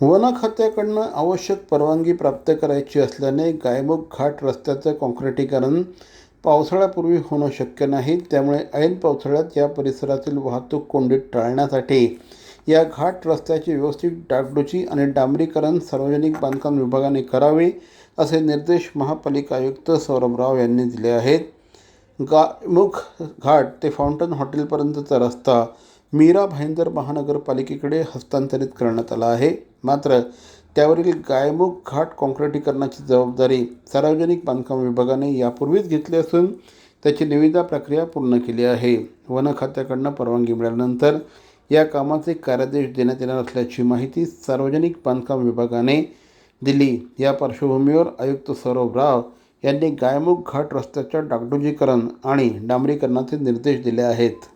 One खात्याकडनं आवश्यक परवानगी प्राप्त करायची असल्याने गायमुख घाट रस्त्याचं काँक्रिटीकरण पावसाळ्यापूर्वी होणं शक्य नाही. त्यामुळे ऐन पावसाळ्यात या परिसरातील वाहतूक कोंडी टाळण्यासाठी या घाट रस्त्याची व्यवस्थित डागडुची आणि डांबरीकरण सार्वजनिक बांधकाम विभागाने करावे असे निर्देश महापालिका आयुक्त सौरभ राव यांनी दिले आहेत. गायमुख घाट ते फाउंटन हॉटेलपर्यंतचा रस्ता मीरा भाईंदर महानगरपालिकेकडे हस्तांतरित करण्यात आला आहे. मात्र त्यावरील गायमुख घाट काँक्रिटीकरणाची जबाबदारी सार्वजनिक बांधकाम विभागाने यापूर्वीच घेतली असून त्याची निविदा प्रक्रिया पूर्ण केली आहे. वन खात्याकडनं परवानगी मिळाल्यानंतर या कामाचे कार्यादेश देण्यात येणार असल्याची माहिती सार्वजनिक बांधकाम विभागाने दिली. या पार्श्वभूमीवर आयुक्त सौरभ राव यांनी गायमुख घाट रस्त्याच्या डागडुजीकरण आणि डांबरीकरणाचे निर्देश दिले आहेत.